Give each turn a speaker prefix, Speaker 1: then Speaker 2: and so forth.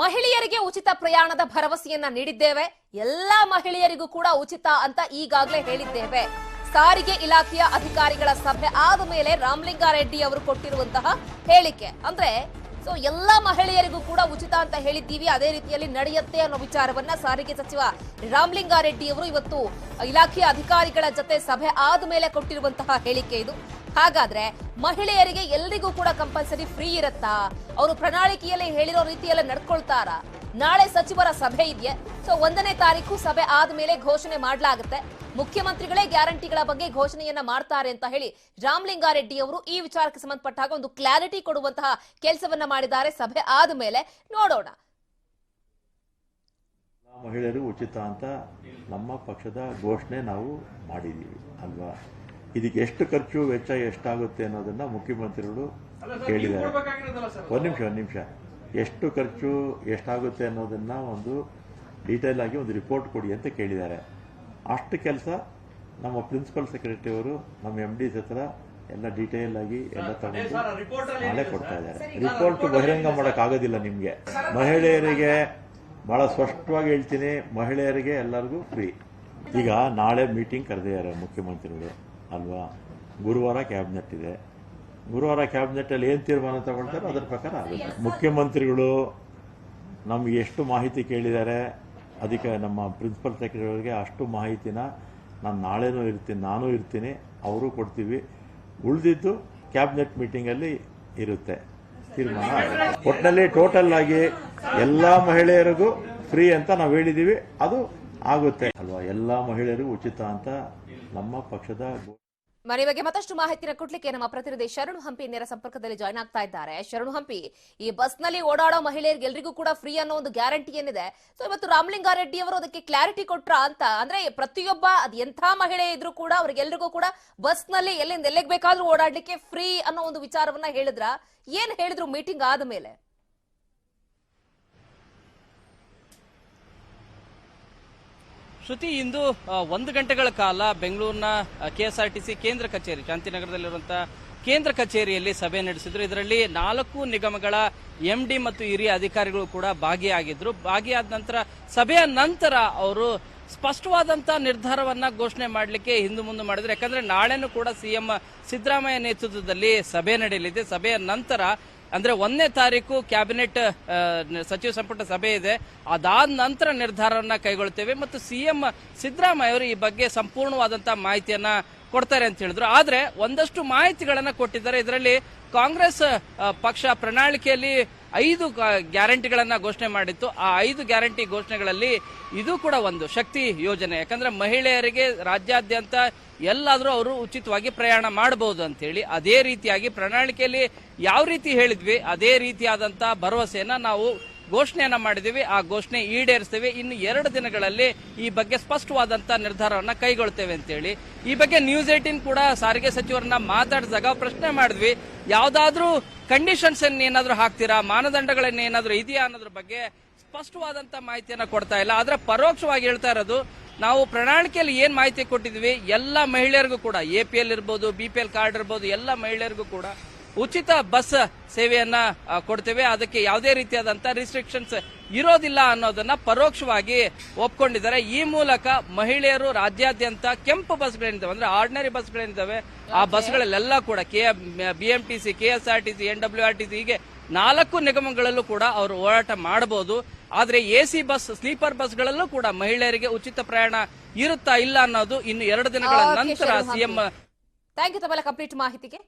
Speaker 1: ಮಹಿಳೆಯರಿಗೆ ಉಚಿತ ಪ್ರಯಾಣದ ಭರವಸೆಯನ್ನ ನೀಡಿದ್ದೇವೆ. ಎಲ್ಲಾ ಮಹಿಳೆಯರಿಗೂ ಕೂಡ ಉಚಿತ ಅಂತ ಈಗಾಗಲೇ ಹೇಳಿದ್ದೇವೆ. ಸಾರಿಗೆ ಇಲಾಖೆಯ ಅಧಿಕಾರಿಗಳ ಸಭೆ ಆದ ಮೇಲೆ ರಾಮಲಿಂಗಾರೆಡ್ಡಿ ಅವರು ಕೊಟ್ಟಿರುವಂತಹ ಹೇಳಿಕೆ. ಅಂದ್ರೆ ಸೊ ಎಲ್ಲಾ ಮಹಿಳೆಯರಿಗೂ ಕೂಡ ಉಚಿತ ಅಂತ ಹೇಳಿದ್ದೀವಿ. ಅದೇ ರೀತಿಯಲ್ಲಿ ನಡೆಯುತ್ತೆ ಅನ್ನೋ ವಿಚಾರವನ್ನ ಸಾರಿಗೆ ಸಚಿವ ರಾಮಲಿಂಗಾರೆಡ್ಡಿ ಅವರು ಇವತ್ತು ಇಲಾಖೆಯ ಅಧಿಕಾರಿಗಳ ಜೊತೆ ಸಭೆ ಆದ ಮೇಲೆ ಕೊಟ್ಟಿರುವಂತಹ ಹೇಳಿಕೆ ಇದು. ಹಾಗಾದ್ರೆ ಮಹಿಳೆಯರಿಗೆ ಎಲ್ರಿಗೂ ಕೂಡ ಕಂಪಲ್ಸರಿ ಫ್ರೀ ಇರತ್ತಾ? ಅವರು ಪ್ರಣಾಳಿಕೆಯಲ್ಲಿ ಹೇಳಿರೋ ರೀತಿಯಲ್ಲಿ ನಡ್ಕೊಳ್ತಾರ? ನಾಳೆ ಸಚಿವರ ಸಭೆ ಇದೆಯೇ? ಸೊ ಒಂದನೇ ತಾರೀಕು ಸಭೆ ಆದ್ಮೇಲೆ ಘೋಷಣೆ ಮಾಡಲಾಗುತ್ತೆ. ಮುಖ್ಯಮಂತ್ರಿಗಳೇ ಗ್ಯಾರಂಟಿಗಳ ಬಗ್ಗೆ ಘೋಷಣೆಯನ್ನ ಮಾಡ್ತಾರೆ ಅಂತ ಹೇಳಿ ರಾಮಲಿಂಗಾರೆಡ್ಡಿ ಅವರು ಈ ವಿಚಾರಕ್ಕೆ ಸಂಬಂಧಪಟ್ಟ ಹಾಗೆ ಒಂದು ಕ್ಲಾರಿಟಿ ಕೊಡುವಂತಹ ಕೆಲಸವನ್ನ ಮಾಡಿದ್ದಾರೆ ಸಭೆ ಆದ ಮೇಲೆ ನೋಡೋಣ
Speaker 2: ಮಹಿಳೆಯರು ಉಚಿತ ಅಂತ ನಮ್ಮ ಪಕ್ಷದ ಘೋಷಣೆ ನಾವು ಮಾಡಿದ್ದೀವಿ, ಅಲ್ವಾ? ಇದಕ್ಕೆ ಎಷ್ಟು ಖರ್ಚು ವೆಚ್ಚ ಎಷ್ಟಾಗುತ್ತೆ ಅನ್ನೋದನ್ನ ಮುಖ್ಯಮಂತ್ರಿಗಳು ಕೇಳಿದ್ದಾರೆ. ಒಂದು ನಿಮಿಷ ಒಂದು ನಿಮಿಷ. ಎಷ್ಟು ಖರ್ಚು ಎಷ್ಟಾಗುತ್ತೆ ಅನ್ನೋದನ್ನ ಒಂದು ಡೀಟೇಲ್ ಆಗಿ ಒಂದು ರಿಪೋರ್ಟ್ ಕೊಡಿ ಅಂತ ಕೇಳಿದ್ದಾರೆ. ಅಷ್ಟು ಕೆಲಸ ನಮ್ಮ ಪ್ರಿನ್ಸಿಪಲ್ ಸೆಕ್ರೆಟರಿ ಅವರು ನಮ್ಮ ಎಂ ಡಿ ಹತ್ರ ಎಲ್ಲ ಡೀಟೇಲ್ ಆಗಿ ಎಲ್ಲ ತಗೊಂಡು ನಾಳೆ ಕೊಡ್ತಾ ಇದ್ದಾರೆ. ರಿಪೋರ್ಟ್ ಬಹಿರಂಗ ಮಾಡಕ್ ಆಗೋದಿಲ್ಲ ನಿಮ್ಗೆ. ಮಹಿಳೆಯರಿಗೆ ಬಹಳ ಸ್ಪಷ್ಟವಾಗಿ ಹೇಳ್ತೀನಿ ಮಹಿಳೆಯರಿಗೆ ಎಲ್ಲರಿಗೂ ಫ್ರೀ ಈಗ ನಾಳೆ ಮೀಟಿಂಗ್ ಕರೆದಿದ್ದಾರೆ ಮುಖ್ಯಮಂತ್ರಿಗಳು. ಅಲ್ವಾ? ಗುರುವಾರ ಕ್ಯಾಬಿನೆಟ್ ಇದೆ. ಗುರುವಾರ ಕ್ಯಾಬಿನೆಟ್ಟಲ್ಲಿ ಏನು ತೀರ್ಮಾನ ತಗೊಳ್ತಾರೋ ಅದರ ಪ್ರಕಾರ ಆಗುತ್ತೆ. ಮುಖ್ಯಮಂತ್ರಿಗಳು ನಮ್ಗೆ ಎಷ್ಟು ಮಾಹಿತಿ ಕೇಳಿದ್ದಾರೆ, ಅದಕ್ಕೆ ನಮ್ಮ ಪ್ರಿನ್ಸಿಪಲ್ ಸೆಕ್ರೆಟರಿಗೆ ಅಷ್ಟು ಮಾಹಿತಿನ ನಾನು ನಾಳೆನೂ ಇರ್ತೀನಿ, ನಾನು ಇರ್ತೀನಿ, ಅವರು ಕೊಡ್ತೀವಿ. ಉಳಿದಿದ್ದು ಕ್ಯಾಬಿನೆಟ್ ಮೀಟಿಂಗಲ್ಲಿ ಇರುತ್ತೆ. ತೀರ್ಮಾನ. ಒಟ್ಟಿನಲ್ಲಿ ಟೋಟಲ್ ಆಗಿ ಎಲ್ಲ ಮಹಿಳೆಯರಿಗೂ ಫ್ರೀ ಅಂತ ನಾವು ಹೇಳಿದ್ದೀವಿ ಅದು ಆಗುತ್ತೆ. ಅಲ್ವಾ? ಎಲ್ಲ ಮಹಿಳೆಯರಿಗೂ ಉಚಿತ ಅಂತ ನಮ್ಮ ಪಕ್ಷದ
Speaker 1: ಮನೆ ಬಗ್ಗೆ ಮತ್ತಷ್ಟು ಮಾಹಿತಿನ ಕೊಡ್ಲಿಕ್ಕೆ ನಮ್ಮ ಪ್ರತಿನಿಧಿ ಶರಣು ಹಂಪಿ ನೇರ ಸಂಪರ್ಕದಲ್ಲಿ ಜಾಯ್ನ್ ಆಗ್ತಾ ಇದ್ದಾರೆ. ಶರಣು ಹಂಪಿ, ಈ ಬಸ್ನಲ್ಲಿ ಓಡಾಡೋ ಮಹಿಳೆಯರಿಗೆ ಎಲ್ರಿಗೂ ಕೂಡ ಫ್ರೀ ಅನ್ನೋ ಒಂದು ಗ್ಯಾರಂಟಿ ಏನಿದೆ? ಸೊ ಇವತ್ತು ರಾಮಲಿಂಗಾರೆಡ್ಡಿ ಅವರು ಅದಕ್ಕೆ ಕ್ಲಾರಿಟಿ ಕೊಟ್ರ ಅಂತ, ಅಂದ್ರೆ ಪ್ರತಿಯೊಬ್ಬ, ಅದ್ ಎಂಥ ಮಹಿಳೆ ಇದ್ರು ಕೂಡ ಅವ್ರಿಗೆಲ್ರಿಗೂ ಕೂಡ ಬಸ್ನಲ್ಲಿ ಎಲ್ಲಿಂದ ಎಲ್ಲಿಗೆ ಬೇಕಾದ್ರೂ ಓಡಾಡ್ಲಿಕ್ಕೆ ಫ್ರೀ ಅನ್ನೋ ಒಂದು ವಿಚಾರವನ್ನ ಹೇಳಿದ್ರ? ಏನ್ ಹೇಳಿದ್ರು ಮೀಟಿಂಗ್ ಆದ ಮೇಲೆ
Speaker 3: ಶ್ರುತಿ, ಇಂದು ಒಂದು ಗಂಟೆಗಳ ಕಾಲ ಬೆಂಗಳೂರಿನ ಕೆಎಸ್ಆರ್ಟಿಸಿ ಕೇಂದ್ರ ಕಚೇರಿ ಶಾಂತಿನಗರದಲ್ಲಿರುವಂತಹ ಕೇಂದ್ರ ಕಚೇರಿಯಲ್ಲಿ ಸಭೆ ನಡೆಸಿದ್ರು. ಇದರಲ್ಲಿ ನಾಲ್ಕು ನಿಗಮಗಳ ಎಂ ಡಿ ಮತ್ತು ಹಿರಿಯ ಅಧಿಕಾರಿಗಳು ಕೂಡ ಭಾಗಿಯಾಗಿದ್ರು. ಭಾಗಿಯಾದ ನಂತರ ಸಭೆಯ ನಂತರ ಅವರು ಸ್ಪಷ್ಟವಾದಂತಹ ನಿರ್ಧಾರವನ್ನ ಘೋಷಣೆ ಮಾಡಲಿಕ್ಕೆ ಹಿಂದೆ ಮುಂದೆ ಮಾಡಿದ್ರು. ಯಾಕಂದ್ರೆ ನಾಳೆನೂ ಕೂಡ ಸಿಎಂ ಸಿದ್ದರಾಮಯ್ಯ ನೇತೃತ್ವದಲ್ಲಿ ಸಭೆ ನಡೆಯಲಿದೆ. ಸಭೆಯ ನಂತರ ಅಂದ್ರೆ ಒಂದನೇ ತಾರೀಕು ಕ್ಯಾಬಿನೆಟ್ ಸಚಿವ ಸಂಪುಟ ಸಭೆ ಇದೆ. ಅದಾದ ನಂತರ ನಿರ್ಧಾರವನ್ನ ಕೈಗೊಳ್ತೇವೆ ಮತ್ತು ಸಿಎಂ ಸಿದ್ದರಾಮಯ್ಯ ಅವರು ಈ ಬಗ್ಗೆ ಸಂಪೂರ್ಣವಾದಂತಹ ಮಾಹಿತಿಯನ್ನ ಕೊಡ್ತಾರೆ ಅಂತ ಹೇಳಿದ್ರು. ಆದ್ರೆ ಒಂದಷ್ಟು ಮಾಹಿತಿಗಳನ್ನ ಕೊಟ್ಟಿದ್ದಾರೆ. ಇದರಲ್ಲಿ ಕಾಂಗ್ರೆಸ್ ಪಕ್ಷ ಪ್ರಣಾಳಿಕೆಯಲ್ಲಿ ಐದು ಗ್ಯಾರಂಟಿಗಳನ್ನ ಘೋಷಣೆ ಮಾಡಿತ್ತು. ಆ ಐದು ಗ್ಯಾರಂಟಿ ಘೋಷಣೆಗಳಲ್ಲಿ ಇದು ಕೂಡ ಒಂದು ಶಕ್ತಿ ಯೋಜನೆ. ಯಾಕಂದ್ರೆ ಮಹಿಳೆಯರಿಗೆ ರಾಜ್ಯಾದ್ಯಂತ ಎಲ್ಲಾದರೂ ಅವರು ಉಚಿತವಾಗಿ ಪ್ರಯಾಣ ಮಾಡಬಹುದು ಅಂತ ಹೇಳಿ ಅದೇ ರೀತಿಯಾಗಿ ಪ್ರಣಾಳಿಕೆಯಲ್ಲಿ ಯಾವ ರೀತಿ ಹೇಳಿದ್ವಿ, ಅದೇ ರೀತಿಯಾದಂತ ಭರವಸೆಯನ್ನ ನಾವು ಘೋಷಣೆಯನ್ನ ಮಾಡಿದ್ದೀವಿ, ಆ ಘೋಷಣೆ ಈಡೇರಿಸ್ತೇವೆ. ಇನ್ನು ಎರಡು ದಿನಗಳಲ್ಲಿ ಈ ಬಗ್ಗೆ ಸ್ಪಷ್ಟವಾದಂತ ನಿರ್ಧಾರವನ್ನ ಕೈಗೊಳ್ತೇವೆ ಅಂತ ಹೇಳಿ ಈ ಬಗ್ಗೆ ನ್ಯೂಸ್ ಏಟೀನ್ ಕೂಡ ಸಾರಿಗೆ ಸಚಿವರನ್ನ ಮಾತಾಡಿದಾಗ ಪ್ರಶ್ನೆ ಮಾಡಿದ್ವಿ, ಯಾವ್ದಾದ್ರೂ ಕಂಡೀಷನ್ಸ್ ಏನಾದ್ರೂ ಹಾಕ್ತೀರಾ, ಮಾನದಂಡಗಳನ್ನ ಏನಾದ್ರೂ ಇದೆಯಾ ಅನ್ನೋದ್ರ ಬಗ್ಗೆ ಸ್ಪಷ್ಟವಾದಂತ ಮಾಹಿತಿಯನ್ನ ಕೊಡ್ತಾ ಇಲ್ಲ. ಆದ್ರೆ ಪರೋಕ್ಷವಾಗಿ ಹೇಳ್ತಾ ಇರೋದು, ನಾವು ಪ್ರಣಾಳಿಕೆಯಲ್ಲಿ ಏನ್ ಮಾಹಿತಿ ಕೊಟ್ಟಿದ್ವಿ, ಎಲ್ಲ ಮಹಿಳೆಯರಿಗೂ ಕೂಡ ಎ ಪಿ ಎಲ್ ಇರ್ಬೋದು ಬಿ ಪಿ ಎಲ್ ಕಾರ್ಡ್ ಇರ್ಬೋದು, ಎಲ್ಲ ಮಹಿಳೆಯರಿಗೂ ಕೂಡ ಉಚಿತ ಬಸ್ ಸೇವೆಯನ್ನ ಕೊಡ್ತೇವೆ. ಅದಕ್ಕೆ ಯಾವುದೇ ರೀತಿಯಾದಂತ ರಿಸ್ಟ್ರಿಕ್ಷನ್ಸ್ ಇರೋದಿಲ್ಲ ಅನ್ನೋದನ್ನ ಪರೋಕ್ಷವಾಗಿ ಒಪ್ಕೊಂಡಿದ್ದಾರೆ. ಈ ಮೂಲಕ ಮಹಿಳೆಯರು ರಾಜ್ಯಾದ್ಯಂತ ಕೆಂಪು ಬಸ್ಗಳೇನಿದ್ದಾವೆ ಅಂದ್ರೆ ಆರ್ಡಿನರಿ ಬಸ್ಗಳೇನಿದ್ದಾವೆ ಆ ಬಸ್ಗಳಲ್ಲೆಲ್ಲ ಕೂಡ K BMTC C N W R T C ಹೀಗೆ ನಾಲ್ಕು ನಿಗಮಗಳಲ್ಲೂ ಕೂಡ ಅವರು ಹೋರಾಟ ಮಾಡಬಹುದು. ಆದ್ರೆ ಸಿ ಬಸ್ ಸ್ಲೀಪರ್ ಬಸ್ಗಳಲ್ಲೂ ಕೂಡ ಮಹಿಳೆಯರಿಗೆ ಉಚಿತ ಪ್ರಯಾಣ ಇರುತ್ತಾ ಇಲ್ಲ ಅನ್ನೋದು ಇನ್ನು ಎರಡು ದಿನಗಳ ನಂತರ ಸಿಎಂ
Speaker 1: ಥ್ಯಾಂಕ್ ಯು ತಮ್ಮೆಲ್ಲ ಕಂಪ್ಲೀಟ್ ಮಾಹಿತಿಗೆ.